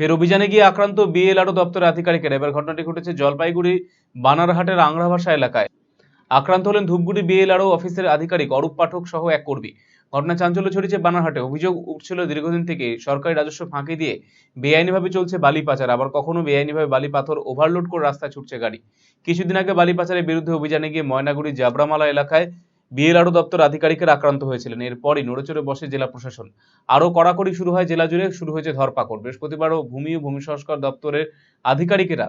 ফের অভিযানে গিয়ে আক্রান্ত বিএলআরও দপ্তরের আধিকারিকেরা। এবার ঘটনাটি ঘটেছে জলপাইগুড়ি, বানারহাটের আংরাভাষা এলাকায়। আক্রান্ত হলেন ধূপগুড়ি বিএলআরও অফিসের আধিকারিক অরূপ পাঠক সহ এক কর্মী। ঘটনা চাঞ্চল্য ছড়িয়েছে বানারহাটে। অভিযোগ উঠছিল দীর্ঘদিন থেকে সরকারি রাজস্ব ফাঁকি দিয়ে বেআইনিভাবে চলছে বালি পাচার আবার কখনো বেআইনিভাবে বালি পাথর ওভারলোড করে রাস্তায় ছুটছে গাড়ি। কিছুদিন আগে বালি পাচারের বিরুদ্ধে অভিযানে গিয়ে ময়নাগুড়ি জাবরামালা এলাকায় বিএলআরও দপ্তর আধিকারিকের আক্রান্ত হয়েছিলেন। এরপরই নড়েচড়ে বসে জেলা প্রশাসন। আরও কড়াকড়ি শুরু হয় জেলা জুড়ে, শুরু হয়েছে ধরপাকড়। বৃহস্পতিবারও ভূমি ও ভূমি সংস্কার দপ্তরের আধিকারিকেরা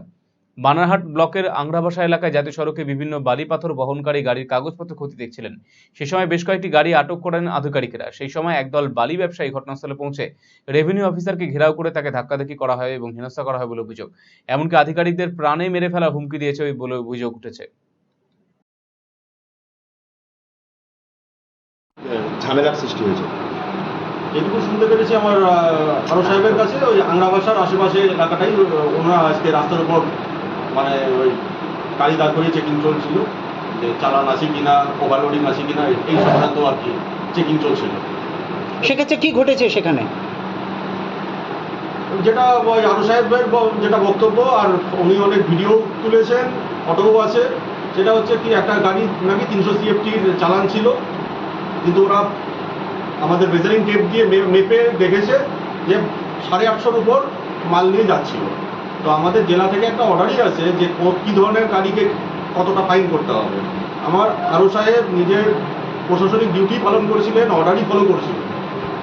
বানারহাট ব্লকের আংরাভাষা এলাকায় জাতীয় সড়কে বিভিন্ন বালি পাথর বহনকারী গাড়ির কাগজপত্র ক্ষতি দেখছিলেন। সে সময় বেশ কয়েকটি গাড়ি আটক করেন আধিকারিকেরা। সেই সময় একদল বালি ব্যবসায়ী ঘটনাস্থলে পৌঁছে রেভিনিউ অফিসারকে ঘেরাও করে তাকে ধাক্কাধাক্কি করা হয় এবং হেনস্থা করা হয় বলে অভিযোগ। এমনকি আধিকারিকদের প্রাণে মেরে ফেলা হুমকি দিয়েছে বলে অভিযোগ উঠেছে। ঝামেলার সৃষ্টি হয়েছে। যেটুকু শুনতে পেরেছি আমার আরও সাহেবের কাছে ওই আংরা ভাষার আশেপাশে এলাকাটাই ওনারা আজকে রাস্তার উপর মানে ওই গাড়ি দাঁড় করিয়ে চেকিং চলছিল যে চালান আছে কিনা ওভারলোডিং আছে কিনা এই সংক্রান্ত আর কি চেকিং চলছিল। সেক্ষেত্রে কি ঘটেছে সেখানে? যেটা ওই আরও সাহেবের যেটা বক্তব্য আর উনি অনেক ভিডিও তুলেছেন ফটোও আছে সেটা হচ্ছে কি একটা গাড়ি নাকি তিনশো সিএফটির চালান ছিল কিন্তু ওরা আমাদের মেজারিং টেপ দিয়ে মেপে দেখেছে যে সাড়ে আটশোর উপর মাল নিয়ে যাচ্ছিল। তো আমাদের জেলা থেকে একটা অর্ডারই আছে যে কী ধরনের গাড়িকে কতটা ফাইন করতে হবে। আমার আরও সাহেব নিজের প্রশাসনিক ডিউটি পালন করেছিলেন অর্ডারই ফলো করেছিলেন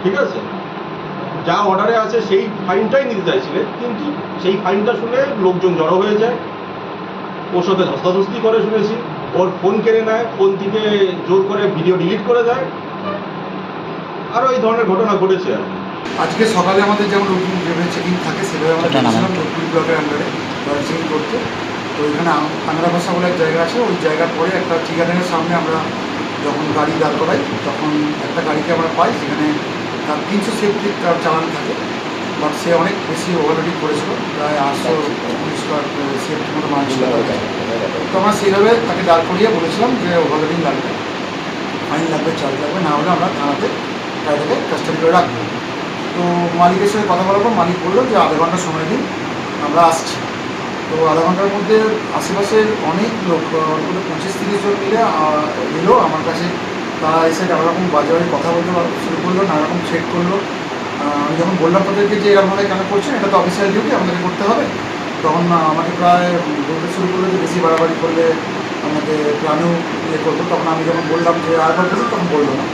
ঠিক আছে? যা অর্ডারে আছে সেই ফাইনটাই নিতে চাইছিলেন কিন্তু সেই ফাইনটা শুনে লোকজন জড়ো হয়ে যায়। ওর সাথে ধস্তাধস্তি করে শুনেছি। ওর ফোন কেড়ে নেয় ফোন থেকে জোর করে ভিডিও ডিলিট করে দেয়। আরও এই ধরনের ঘটনা ঘটেছে আর আজকে সকালে আমাদের যেমন রুটিন যেভাবে চেকিং থাকে সেভাবে আমরা। গেছিলাম ধূপগুড়ি ব্লকের আন্ডারে চেকিং করতে। তো এখানে আংরা ভাষা বলে এক জায়গা আছে ওই জায়গার পরে একটা ঠিকাদারের সামনে আমরা যখন গাড়ি দাঁড় করাই তখন একটা গাড়িকে আমরা পাই সেখানে তার তিনশো সেফটি তার চালান থাকে। বাট সে অনেক বেশি ওভারলোডিং করেছিল প্রায় আটশো উনিশ সেফটি মতো মানুষ। তো আমরা সেইভাবে তাকে দাঁড় করিয়ে বলেছিলাম যে ওভারলোডিং লাগবে ফাইন লাগবে, চার্জ লাগবে, না হলে আমরা থানাতে গাড়িটাকে কাস্টডি করে রাখব। তো মালিকের সঙ্গে কথা বলার পর মালিক বলল যে আধা ঘণ্টা সময় দিন, আমরা আসছি। তো আধা ঘণ্টার মধ্যে আশেপাশের অনেক লোক পঁচিশ তিরিশ জন মিলে এলো আমার কাছে। তারা এসে নানা রকম বাজে বাজে কথা বলতে শুরু করল, নানা রকম চেক করল। আমি যখন বললাম তাদেরকে যে এরকমভাবে কেন করছেন, এটা তো অফিসিয়াল ডিউটি আমাদেরকে করতে হবে। তখন আমাকে প্রায় বলতে শুরু করল যে বেশি বাড়াবাড়ি করলে আমাকে প্রাণেও ইয়ে করতো। তখন আমি যখন বললাম যে আরেকবার বলুন তখন বলল না।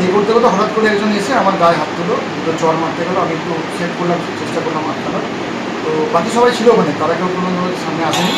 এই করতে করতে হঠাৎ করে একজন এসে আমার গায়ে হাত তুলো, দুটো চর মারতে গেলো, আমি একটু সেট করলাম, চেষ্টা করলাম আটকানোর তো বাকি সবাই ছিল ওখানে, তারা কেউ কোনো সামনে আসেনি।